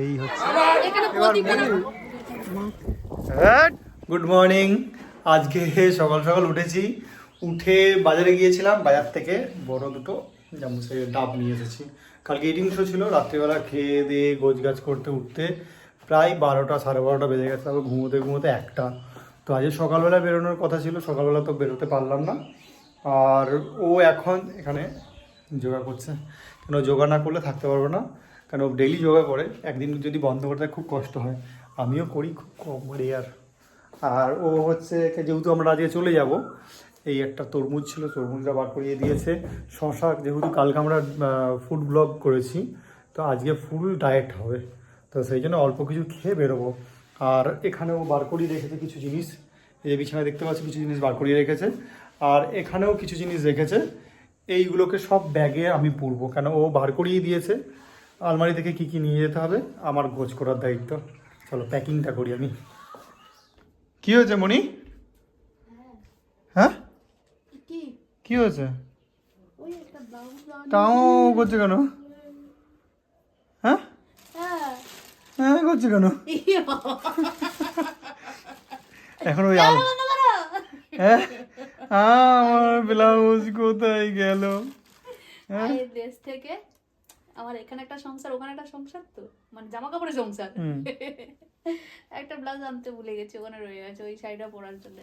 এই হচ্ছে। Good morning আজকে সকাল সকাল উঠেছি। উঠে বাজারে গিয়েছিলাম বাজার থেকে বড় দুটো জামুসের ডাব নিয়ে এসেছি। কালকে ইটিং শো ছিল রাত্রিবেলা খেয়ে দিয়ে গোছ গাছ করতে উঠতে প্রায় বারোটা সাড়ে বারোটা বেজে গেছে তারপর ঘুমোতে ঘুমোতে একটা। তো আজকে সকালবেলা বেরোনোর কথা ছিল সকালবেলা তো বেরোতে পারলাম না। আর ও এখন এখানে যোগা করছে। কেন যোগা না করলে থাকতে পারব না। কারণ ও ডেইলি যোগা করে, একদিন যদি বন্ধ করতে খুব কষ্ট হয়। আমিও করি খুব কম করি আর আর ও হচ্ছে যেহেতু আমরা আজকে চলে যাব, এই একটা তরমুজ ছিল, তরমুজটা বার করিয়ে দিয়েছে। শশা, যেহেতু কালকে আমরা ফুড ব্লগ করেছি, তো আজকে ফুল ডায়েট হবে। তো সেই জন্য অল্প কিছু খেয়ে বেরোবো। আর এখানেও বার করিয়ে রেখেছে কিছু জিনিস। এই যে বিছানায় দেখতে পাচ্ছি, কিছু জিনিস বার করিয়ে রেখেছে। আর এখানেও কিছু জিনিস রেখেছে। এইগুলোকে সব ব্যাগে আমি পুরবো, কেন ও বার করিয়ে দিয়েছে। আলমারি থেকে কি কি নিয়ে যেতে হবে? আমার গোছ করার দায়িত্ব। চলো প্যাকিংটা করি আমি। কি হয়েছে মণি? হ্যাঁ? কি? কি হয়েছে? ওই একটা ব্লাউজ টাও করছে কেন? হ্যাঁ? হ্যাঁ। হ্যাঁ করছে কেন? এখন ওই আল হ্যাঁ? আমার ব্লাউজ কোথায় গেল? হ্যাঁ? দেশ থেকে আমার এখানে একটা সংসার ওখানে একটা সংসার তো? মানে জামা কাপড়ের সংসার একটা ব্লাউজ আনতে ভুলে গেছি ওখানে রয়ে গেছে ওই শাড়িটা পরার জন্য।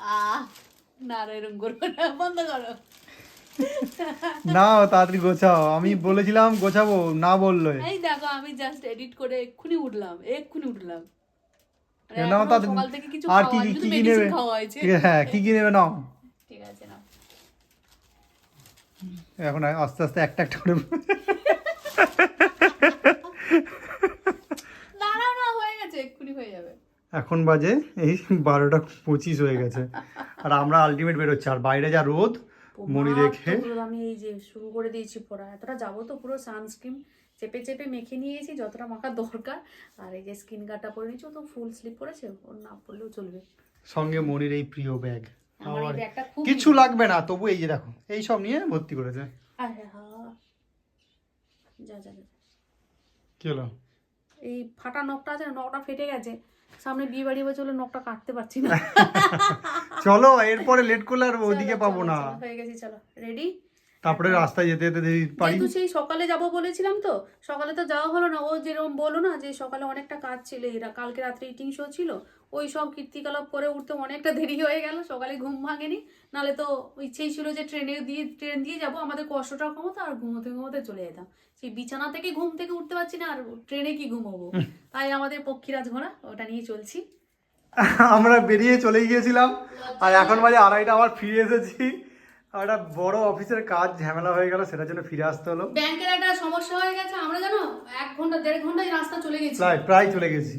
আহ না আর এরকম করব না বন্ধ করো। না তাড়াতাড়ি গোছাও। আমি বলেছিলাম গোছাবো না বলল। এই দেখো আমি জাস্ট এডিট করে এক্ষুনি উঠলাম এক্ষুনি উঠলাম। নাও সকাল থেকে কিছু আর কি কি কি কি নেবে? হ্যাঁ কি কি নেবে নাও। ঠিক আছে না এখন আস্তে আস্তে একটা একটা করে দাঁড়াও না হয়ে গেছে এক্ষুনি হয়ে যাবে। এখন বাজে এই বারোটা পঁচিশ হয়ে গেছে। আর আমরা আলটিমেট বেরোচ্ছি। আর বাইরে যা রোদ মনি দেখে। আমি এই যে শুরু করে দিয়েছি পড়া। এতটা যাব তো পুরো সানস্ক্রিন চেপে চেপে মেখে নিয়েছি যতটা মাখা দরকার। আর এই যে স্কিন গার্ডটা পরে নিয়েছি ও তো ফুল স্লিপ পরেছে ওর না পরলেও চলবে। সঙ্গে মনির এই প্রিয় ব্যাগ আমার এই ব্যাগটা খুব কিছু লাগবে না তবু এই যে দেখো এই সব নিয়ে ভর্তি করেছে। আরে হা। যা যা যা কি হলো? এই ফাটা নখটা আছে না নখটা ফেটে গেছে। সামনে বিয়ে বাড়ি হয়ে চলে নখটা কাটতে পারছি না। চলো এরপরে লেট করলে আর ওদিকে পাবো না। হয়ে গেছি চলো। রেডি তারপরে রাস্তায় যেতে যেতে যদি পারি। যেহেতু সেই সকালে যাব বলেছিলাম তো সকালে তো যাওয়া হলো না। ও যেরকম বলো না যে সকালে অনেকটা কাজ ছিল এরা কালকে রাত্রে ইটিং শো ছিল ওই সব কীর্তিকলাপ করে উঠতে অনেকটা দেরি হয়ে গেল সকালে ঘুম ভাঙেনি। নালে তো ইচ্ছেই ছিল যে ট্রেনে দিয়ে ট্রেন দিয়ে যাব আমাদের কষ্টটা কমতো আর ঘুমোতে ঘুমোতে চলে যেতাম। সেই বিছানা থেকে ঘুম থেকে উঠতে পারছি না আর ট্রেনে কি ঘুমোবো? তাই আমাদের পক্ষীরাজ ঘোড়া ওটা নিয়ে চলছি। আমরা বেরিয়ে চলে গিয়েছিলাম আর এখন বাজে আড়াইটা আবার ফিরে এসেছি। একটা বড় অফিসের কাজ ঝামেলা হয়ে গেল সেটার জন্য ফিরে আসতে হলো। ব্যাংকের একটা সমস্যা হয়ে গেছে আমরা জানো এক ঘণ্টা দেড় ঘন্টায় রাস্তা চলে গেছি। প্রায় প্রায় চলে গেছি।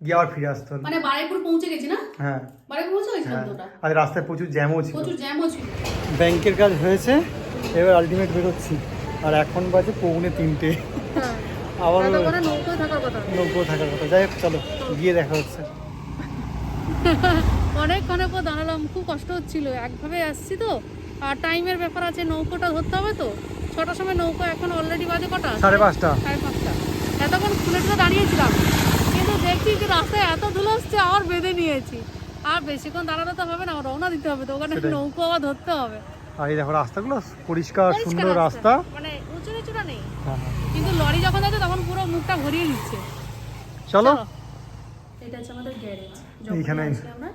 গিয়ে আবার ফিরে আসতে হলো। মানে বারাইপুর পৌঁছে গেছি না? হ্যাঁ। বারাইপুর পৌঁছে গেছিলাম হ্যাঁ। ওটা আর রাস্তায় প্রচুর জ্যামও ছিল। প্রচুর জ্যামও ছিল। ব্যাংকের কাজ হয়েছে এবার আলটিমেট বেরোচ্ছি। আর এখন বাজে পৌনে তিনটে। আবার এতক্ষণে নৌকোয় থাকার কথা। নৌকো থাকার কথা। যাই হোক চলো গিয়ে দেখা হচ্ছে। অনেকক্ষণের পর দাঁড়ালাম খুব কষ্ট হচ্ছিল। একভাবে আসছি তো। টাইমের ব্যাপার আছে নৌকোটা ধরতে হবে তো। ছটার সময় নৌকো এখন অলরেডি বাজে কটা? সাড়ে পাঁচটা। সাড়ে পাঁচটা। এতক্ষণ খুলে টুলে দাঁড়িয়েছিলাম। কিন্তু দেখছি যে রাস্তায় এত ধুলো আসছে আর বেঁধে নিয়েছি। আর বেশিক্ষণ দাঁড়ানো তো হবে না রওনা দিতে হবে তো ওখানে। নৌকো আবার ধরতে হবে। আর এই দেখো রাস্তাগুলো পরিষ্কার পরিষ্কার সুন্দর রাস্তা। মানে উঁচু নিচুটা নেই। হ্যাঁ, হ্যাঁ। কিন্তু লরি যখন যাচ্ছে তখন পুরো মুখটা ভরিয়ে দিচ্ছে চলো। এটা হচ্ছে আমাদের গ্যারেজ। এইখানে- আমরা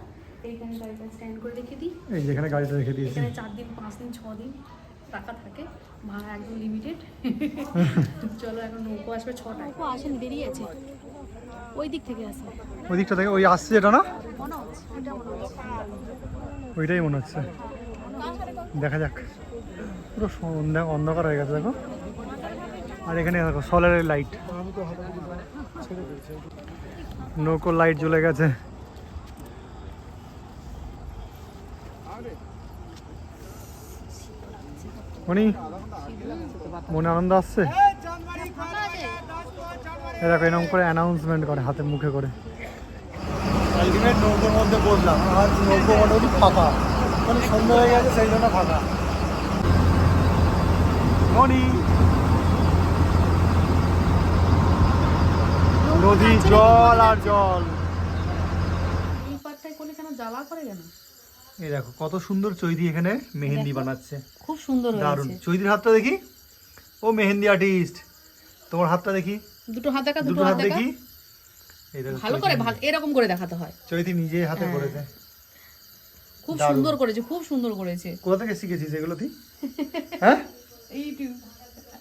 এইখানে গাড়িটা স্ট্যান্ড করে রেখে দিই। এই যেখানে গাড়িটা রেখে দিয়েছি। এখানে চার দিন পাঁচ দিন ছ দিন টাকা থাকে। ভাড়া একদম লিমিটেড চলো এখন নৌকো আসবে ছটা নৌকো আসেন বেরিয়ে আছে। ওই দিক থেকে আসে ওই দিকটা থেকে ওই আসছে না? মনে এটা মনে হচ্ছে। ওইটাই মনে হচ্ছে। দেখা যাক। পুরো সন্ধ্যা অন্ধকার হয়ে গেছে দেখো। আর এখানে দেখো সোলারের লাইট নৌকো লাইট জ্বলে গেছে। মনি মনে আনন্দ আসছে? এ দেখো এরকম করে অ্যানাউন্সমেন্ট করে হাতে মুখে করে। আলটিমেট নৌকোর মধ্যে বসলাম। আজ নৌকো মোটামুটি ফাঁকা। মানে সন্ধ্যা হয়ে গেছে সেই জন্য ফাঁকা। মনি নদী জল আর জল। এই পাটটাই করলে কেন জ্বালা করে কেন? এই দেখো কত সুন্দর চৈতি এখানে মেহেন্দি বানাচ্ছে। খুব সুন্দর দারুণ। চৈতির হাতটা দেখি? ও মেহেন্দি আর্টিস্ট তোমার হাতটা দেখি? দুটো হাত দেখা দুটো হাত দেখি। ভালো করে ভালো এরকম করে দেখাতে হয়। চৈতি নিজে হাতে হ্যাঁ। করেছে। খুব সুন্দর করেছে খুব সুন্দর করেছে। কোথা থেকে শিখেছিস এগুলো তুই? হ্যাঁ? ইউটিউব।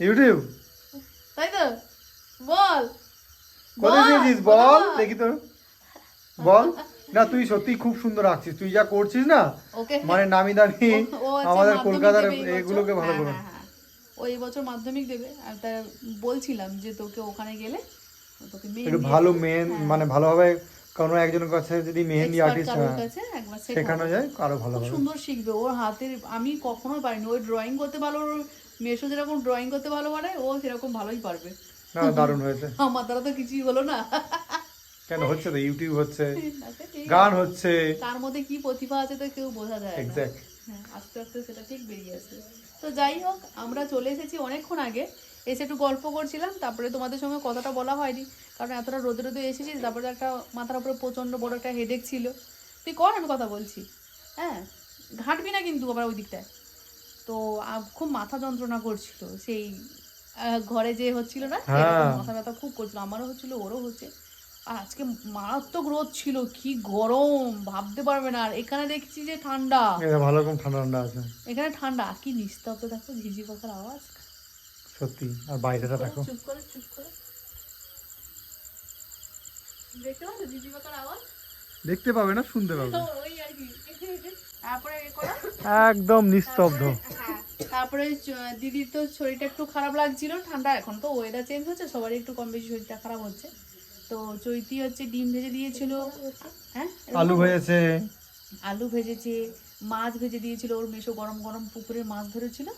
ইউটিউব? তাই তো? বল। বল, শিখেছিস? বল। দেখি তো। বল। না তুই সত্যি খুব সুন্দর আঁকছিস। তুই যা করছিস না মানে নামি দামি আমাদের কলকাতার। এগুলোকে ভালো হ্যাঁ, করে। হ্যাঁ, হ্যাঁ। ও এই বছর মাধ্যমিক দেবে আর তা বলছিলাম যে তোকে ওখানে গেলে তোকে একটু ভালো মেন মানে ভালোভাবে কোনো একজনের কাছে যদি মেহেন্দি আর্টিস্ট শেখানো। যায় আরও ভালো খুব সুন্দর শিখবে। ওর হাতের আমি কখনো পারিনি। ওই ড্রয়িং করতে ভালো ওর মেশো যেরকম ড্রয়িং করতে ভালো পারে ও সেরকম ভালোই পারবে। না দারুণ হয়েছে। আমার দ্বারা তো কিছুই হলো না। কেন হচ্ছে তো? ইউটিউব হচ্ছে গান হচ্ছে। কার মধ্যে কি প্রতিভা আছে তো কেউ বোঝা যায় এক্স্যাক্ট আস্তে আস্তে সেটা ঠিক বেরিয়ে আসবে তো যাই হোক আমরা চলে এসেছি অনেকক্ষণ আগে। এসে একটু গল্প করছিলাম তারপরে তোমাদের সঙ্গে কথাটা বলা হয়নি। কারণ এতটা রোদে রোদে এসেছি তারপরে একটা মাথার উপরে প্রচণ্ড বড় একটা হেডেক ছিল। তুই কর আমি কথা বলছি। হ্যাঁ ঘাঁটবি না কিন্তু আবার ওই দিকটায়। তো খুব মাথা যন্ত্রণা করছিল। সেই ঘরে যে হচ্ছিল না হ্যাঁ। মাথা ব্যথা খুব করছিল। আমারও হচ্ছিল ওরও হচ্ছে। আর আজকে মারাত্মক রোদ ছিল কি গরম ভাবতে পারবে না। আর এখানে দেখছি যে ঠান্ডা। ভালো রকম ঠান্ডা ঠান্ডা আছে। এখানে ঠান্ডা কি নিস্তব্ধ দেখো ঝিঝি পাখার আওয়াজ। সত্যি আর বাইরেটা দেখো। চুপ করে চুপ করে। দেখতে পাচ্ছ ঝিঝি পাখার আওয়াজ? দেখতে পাবে না শুনতে পাবে। ওই আর কি। তারপরে একদম নিস্তব্ধ। হ্যাঁ, তারপরে চ- দিদির তো শরীরটা একটু খারাপ লাগছিল ঠান্ডা। এখন তো ওয়েদার চেঞ্জ হচ্ছে সবারই একটু কম বেশি শরীরটা খারাপ হচ্ছে। তো চৈতি হচ্ছে ডিম ভেজে দিয়েছিল। হ্যাঁ? আলু হয়েছে আলু ভেজেছে মাছ ভেজে দিয়েছিল ওর মেশো গরম গরম পুকুরে মাছ ধরেছিল।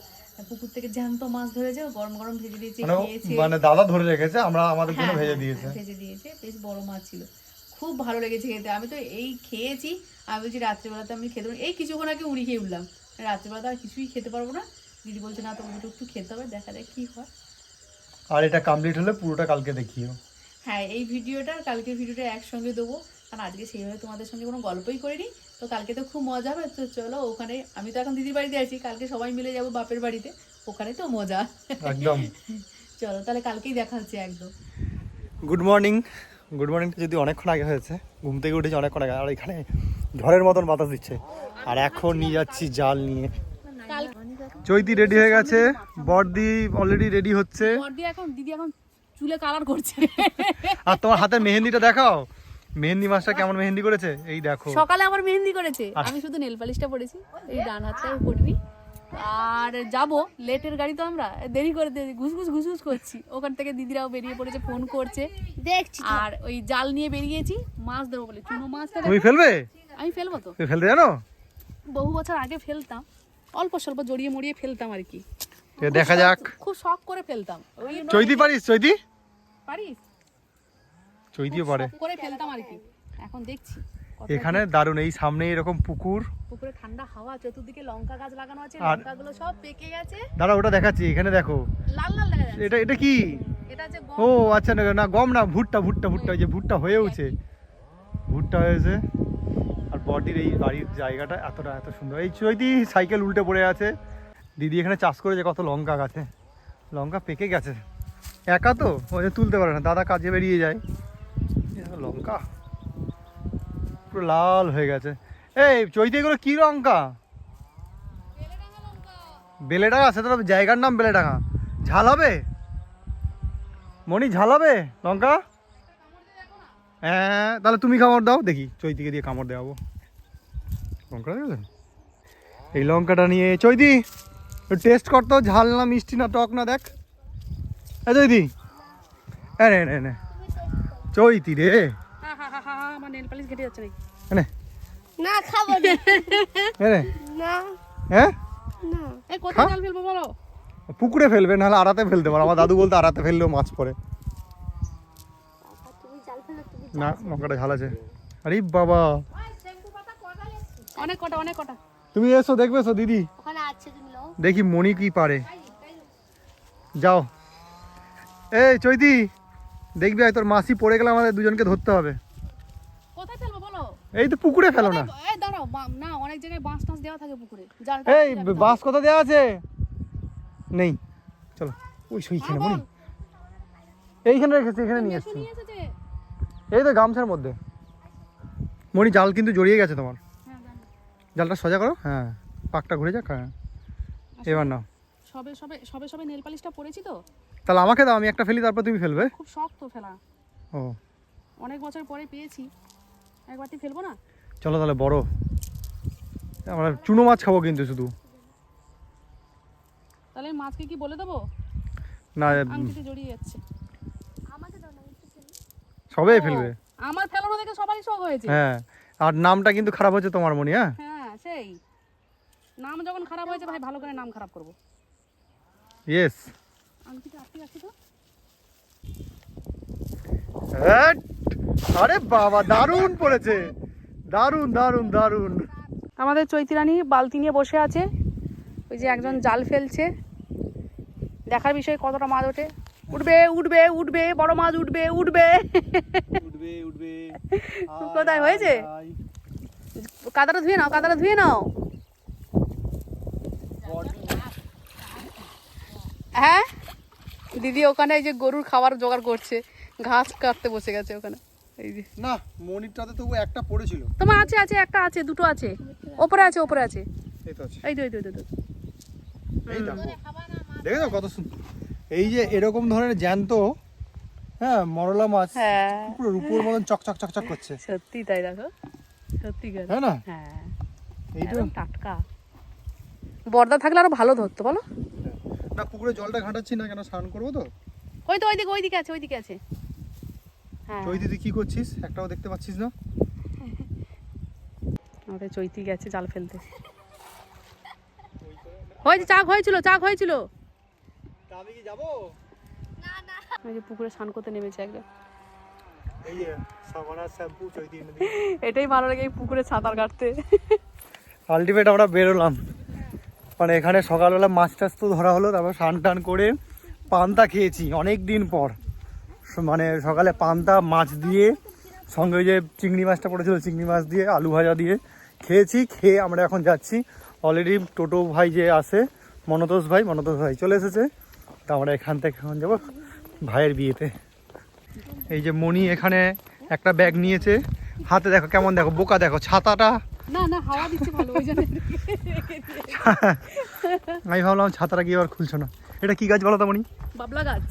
পুকুর থেকে জ্যান্ত মাছ ধরেছে গরম গরম ভেজে দিয়েছে মানে খেয়েছে। মানে দাদা ধরে রেখেছে আমরা আমাদের জন্য হ্যাঁ, ভেজে হ্যাঁ, দিয়েছে। হ্যাঁ, ভেজে দিয়েছে বেশ বড় মাছ ছিল। খুব ভালো লেগেছে খেতে আমি তো এই খেয়েছি আমি বলছি রাত্রেবেলাতে আমি খেতে এই কিছুক্ষণ আগে উড়ি খেয়ে উঠলাম। রাত্রেবেলাতে আর কিছুই খেতে পারব না। দিদি বলছে না তোমাকে একটু একটু খেতে হবে দেখা যাক কি হয়। আর এটা কমপ্লিট হলে পুরোটা কালকে দেখিও। হ্যাঁ এই ভিডিওটা আর কালকের ভিডিওটা একসঙ্গে দেবো। কারণ আজকে সেইভাবে তোমাদের সঙ্গে কোনো গল্পই করিনি। তো কালকে তো খুব মজা হবে তো চলো ওখানে আমি তো এখন দিদির বাড়িতে আছি কালকে সবাই মিলে যাব বাপের বাড়িতে। ওখানে তো মজা। একদম। চলো তাহলে কালকেই দেখা হচ্ছে একদম। গুড মর্নিং গুড মর্নিংটা যদি অনেকক্ষণ আগে হয়েছে ঘুম থেকে উঠেছি অনেকক্ষণ আগে আর এখানে ঝড়ের মতন বাতাস দিচ্ছে। আর এখন নিয়ে যাচ্ছি জাল নিয়ে। চৈতি রেডি হয়ে গেছে বর্দি অলরেডি রেডি হচ্ছে। বর্দি এখন দিদি এখন চুলে কালার করছে। আর তোমার হাতের মেহেন্দিটা দেখাও। মেহেন্দি মাছটা কেমন মেহেন্দি করেছে? এই দেখো। সকালে আমার মেহেন্দি করেছে। আমি শুধু নেল পালিশটা পরেছি। এই ডান হাতটাই পড়বি আর যাব। লেটের গাড়ি তো আমরা। দেরি করে দেরি। ঘুসঘুস ঘুসঘুস করছি। ওখান থেকে দিদিরাও বেরিয়ে পড়েছে ফোন করছে। দেখছি আর ওই জাল নিয়ে বেরিয়েছি। মাছ ধরবো বলে। চুনো মাছটা তুমি ফেলবে? আমি ফেলব তো। তুমি ফেলতে জানো? বহু বছর আগে ফেলতাম। অল্প স্বল্প জড়িয়ে মরিয়ে ফেলতাম আর কি। দেখা যাক। খুব শখ করে ফেলতাম। চৈতি পারিস চৈতি পারিস? চৈতিও পারে। করে ফেলতাম আর কি। এখন দেখছি। এখানে দারুণ এই সামনে এরকম পুকুর। পুকুরে ঠান্ডা হাওয়া চতুর্দিকে লঙ্কা গাছ লাগানো আছে লঙ্কাগুলো সব পেকে গেছে। দাঁড়া ওটা দেখাচ্ছি এখানে দেখো। লাল লাল দেখা যাচ্ছে। এটা এটা কি? এটা ও আচ্ছা না না গম না ভুট্টা ভুট্টা ভুট্টা যে ভুট্টা হয়েওছে ভুট্টা হয়েছে। আর বডির এই বাড়ির জায়গাটা এতটা এত সুন্দর। এই চৈতি সাইকেল উল্টে পড়ে আছে। দিদি এখানে চাষ করেছে কত লঙ্কা গাছে। লঙ্কা পেকে গেছে। একা তো ওই তুলতে পারে না। দাদা কাজে বেরিয়ে যায়। লঙ্কা। পুরো লাল হয়ে গেছে। এই, চৈতি এগুলো কি লঙ্কা? বেলেডাঙা সেটা জায়গার নাম বেলেডাঙা ঝাল হবে? মনি ঝাল হবে? লঙ্কা? হ্যাঁ তাহলে তুমি কামড় দাও। দেখি, চৈতিকে দিয়ে কামড় দেওয়াবো। লঙ্কা এই লঙ্কাটা নিয়ে, চৈতি! টেস্ট করতো ঝাল না মিষ্টি না টক না দেখ। চৈতি। হ্যাঁ নে নে নে। চৈতি রে। হা, হা, হা, হা, হা, আমার নেল পালিশ ঘেটে যাচ্ছে নাকি? না। খাব না। নে। হ্যাঁ না। এই কোথায়? জাল ফেলব বলো? পুকুরে ফেলবে নাহলে আড়াতে ফেলতে পারো আমার দাদু বলতে আড়াতে ফেললেও মাছ পড়ে। তুমি জাল ফেলো তুমি না লঙ্কাটা ঝাল আছে। আরে বাবা। অনেক কটা অনেক কটা। তুমি এসো দেখবে এসো দিদি। ওখানে আছে তুমি দেখি মণি কি পারে। যাও। এই চৈতি দেখবি আর তোর মাসি পড়ে গেলে আমাদের দুজনকে ধরতে হবে। কোথায় ফেলব বলো? এই তো পুকুরে ফেলো না। এই দাঁড়াও না অনেক জায়গায় বাঁশ টাঁশ দেওয়া থাকে পুকুরে। এই বাস কত দেওয়া আছে? নেই। চলো। ওই সেইখানে মনি এইখানে রেখেছি এখানে নিয়ে এসছি। এই তো গামছার মধ্যে। মনি জাল কিন্তু জড়িয়ে গেছে তোমার। হ্যাঁ জালটা সোজা করো। হ্যাঁ পাকটা ঘুরে যাক হ্যাঁ। এবার নাও। সবে সবে সবে সবে নেল পালিশটা পরেছি তো। তাহলে আমাকে দাও আমি একটা ফেলি তারপর তুমি ফেলবে। খুব শক্ত ফেলা। ও। অনেক বছর পরে পেয়েছি। একবারটি ফেলব না? চলো তাহলে বড়। আমরা চুনো মাছ খাব কিন্তু শুধু। তাহলে মাছকে কি বলে দেবো? না আংটিতে জড়িয়ে যাচ্ছে। আমাকে দাও না একটু ফেলি। সবে ফেলবে। আমার ফেলানো দেখে সবারই শখ হয়েছে। হ্যাঁ আর নামটা কিন্তু খারাপ হচ্ছে তোমার মনি হ্যাঁ? হ্যাঁ সেই। নাম যখন খারাপ হয়েছে ভাই ভালো করে নাম খারাপ করব। ইয়েস আংটিটা তো? আরে বাবা দারুণ পড়েছে। দারুণ দারুণ দারুণ। আমাদের চৈতিরানী বালতি নিয়ে বসে আছে। ওই যে একজন জাল ফেলছে। দেখার বিষয়ে কতটা মাছ ওঠে? উঠবে উঠবে উঠবে বড় মাছ উঠবে উঠবে। উঠবে উঠবে। কোথায় হয়েছে? কাদাটা ধুয়ে নাও কাদাটা ধুয়ে নাও। হ্যাঁ? দিদি ওখানে এই যে গরুর খাবার জোগাড় করছে। ঘাস কাটতে বসে গেছে ওখানে। এই যে। না মনিরটাতে তবু একটা পড়েছিল। তোমার আছে আছে একটা আছে দুটো আছে। ওপরে আছে ওপরে আছে। এই তো আছে। এই তো এই তো এই তো, এই তো। এই কত সুন্দর। এই যে এরকম ধরনের জ্যান্ত হ্যাঁ মরলা মাছ হ্যাঁ। পুরো রূপোর মতন চকচক চকচক করছে। সত্যি তাই দেখো। সত্যি করে। হ্যাঁ না? হ্যাঁ। এইটা টাটকা। বর্দা থাকলে আরও ভালো ধরতো বলো। না পুকুরে জলটা ঘাটাচ্ছি না কেন? স্নান করব তো? ওই তো ওইদিকে ওইদিকে আছে ওইদিকে আছে। হ্যাঁ। চৈতি তুই কি করছিস? একটাও দেখতে পাচ্ছিস না? আমাদের চৈতি গেছে জাল ফেলতে। হয়েছে চাক হয়েছিল চাক হয়েছিল। আমি কি যাব? ওই যে পুকুরে স্নান করতে নেমেছে একজন। এই যে সাবানা শ্যাম্পু চৈতি এটাই ভালো লাগে এই পুকুরে সাঁতার কাটতে। আলটিমেট আমরা বেরোলাম। মানে এখানে সকালবেলা মাছ টাছ তো ধরা হলো, তারপর স্নান টান করে পান্তা খেয়েছি অনেক দিন পর। মানে সকালে পান্তা, মাছ দিয়ে, সঙ্গে যে চিংড়ি মাছটা পড়েছিল, চিংড়ি মাছ দিয়ে, আলু ভাজা দিয়ে খেয়েছি, খেয়ে আমরা এখন যাচ্ছি। অলরেডি টোটো ভাই যে আছে, মনতোষ ভাই মনতোষ ভাই চলে এসেছে। তা আমরা এখান থেকে এখন যাব ভাইয়ের বিয়েতে। এই যে মণি এখানে একটা ব্যাগ নিয়েছে। হাতে দেখো কেমন দেখো, বোকা দেখো, ছাতাটা না না হাওয়া দিচ্ছে ভালো ওই জন্য আমি ভাবলাম ছাতাটা কি আবার খুলছো না। এটা কি গাছ বলো তো মনি বাবলা গাছ।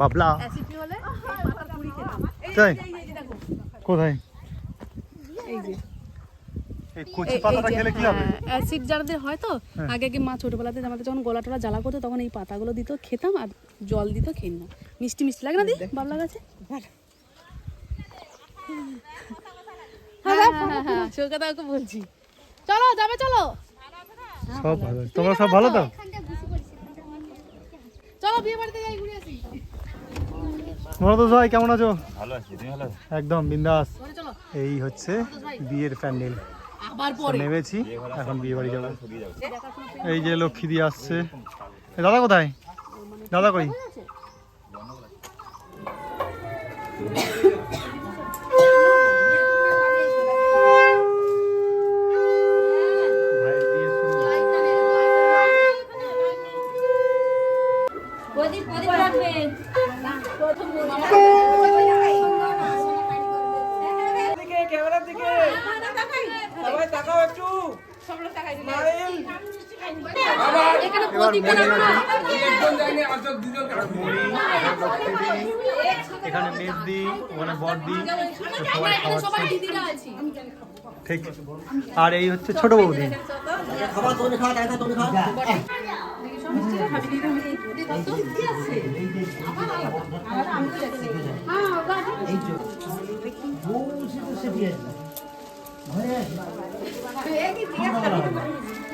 বাবলা। অ্যাসিডি হলে তাই? কোথায়? এই যে। কচি পাতাটা খেলে কি হবে? অ্যাসিড যাদের হয় তো হ্যাঁ। আগে আগে মা ছোটবেলাতে আমাদের যখন গলা টলা জ্বালা করতো তখন এই পাতাগুলো দিত খেতাম আর জল দিত খেয়ে না মিষ্টি মিষ্টি লাগে না দি বাবলা গাছে? হ্যাঁ হ্যাঁ হ্যাঁ ওকে বলছি। চলো যাবে চলো। সব ভালো। তোমরা সব ভালো তো? চলো বিয়ে বাড়িতে যাই ঘুরে আসি। মনতোষ ভাই কেমন আছো? ভালো আছি তুমি ভালো একদম বিন্দাস। এই হচ্ছে বিয়ের প্যান্ডেল। নেমেছি এখন বিয়ে বাড়ি যাব। এই যে লক্ষ্মী দিয়ে আসছে। দাদা কোথায়? দাদা কই ভাইয়ের বিয়ে শুরু এখানে মেজদি ওখানে বড়দি সবাই খাওয়াচ্ছে ঠিক আর এই হচ্ছে ছোট বৌদি আবার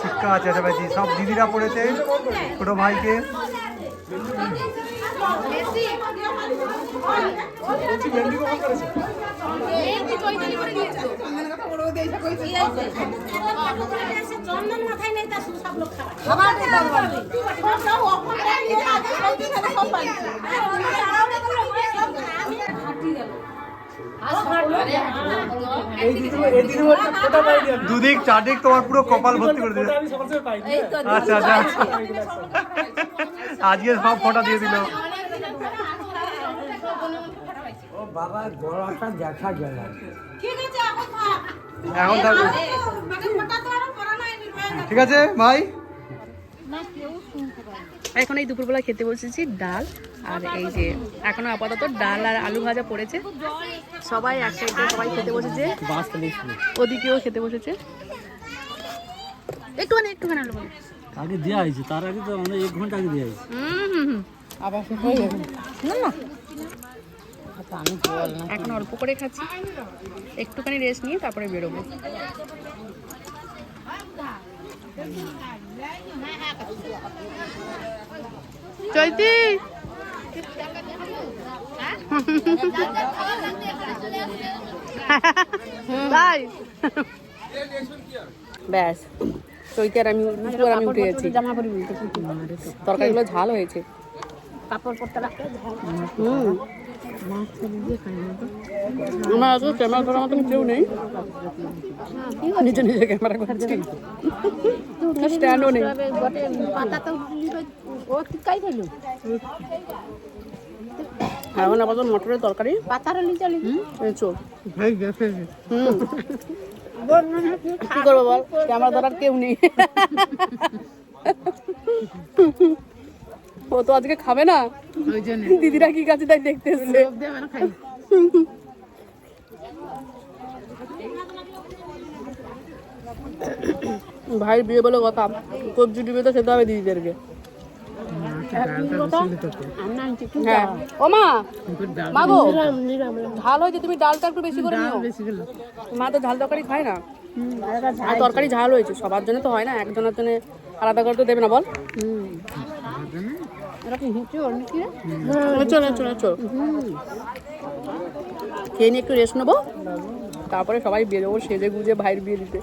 সেটাই আছে চেঁচামেচি সব দিদিরা পড়েছে ছোট ভাইকে। দুদিক, চারদিক তোমার পুরো কপাল ভর্তি করে দিল। আচ্ছা আচ্ছা। আজকে সব ফটো দিয়ে দিল। বাবা গলাটা দেখা গেল এখন থাকো। ঠিক আছে ভাই? এখন এই দুপুরবেলা খেতে বসেছি ডাল আর এই যে এখনও আপাতত ডাল আর আলু ভাজা পড়েছে। সবাই এক সাইডে সবাই খেতে বসেছে। ওদিকেও খেতে বসেছে। একটুখানি একটুখানি আলু ভাজা। আগে দেওয়া হয়েছে তার আগে তো আমরা এক ঘণ্টা আগে দেওয়া হয়েছে। হুম হুম হুম। এখন অল্প করে খাচ্ছি। একটুখানি রেস্ট নিয়ে তারপরে বেরোবো। চৈতি তাই ব্যাস। চৈতি আর আমি আর আমি উঠে গেছি। তরকারিগুলো ঝাল হয়েছে। হুম। আমার আজকে ক্যামেরা করার মতন কেউ নেই। নিজে নিজে ক্যামেরা করছি। স্ট্যান্ডও নেই। এখন আপাতত মটরের তরকারি। কি করব বল? ক্যামেরা ধরার কেউ নেই। ও তো আজকে খাবে না? দিদিরা কি কাছে তাই দেখতে এসছে? ভাই বিয়ে বলে কথা। কবজি ডিবে তো খেতে হবে দিদিদেরকে। হ্যাঁ। ও মা! ঝাল হয়েছে তুমি ডালটা একটু বেশি করে নিও। মা তো ঝাল তরকারি খায় না। আর তরকারি ঝাল হয়েছে সবার জন্য তো হয় না একজনের জন্য আলাদা করে তো দেবে না বল। চলো চলো চলো খেয়ে নিয়ে একটু রেস্ট নেব। তারপরে সবাই বেরোবো সেজে গুজে ভাইয়ের বিয়ে দিতে।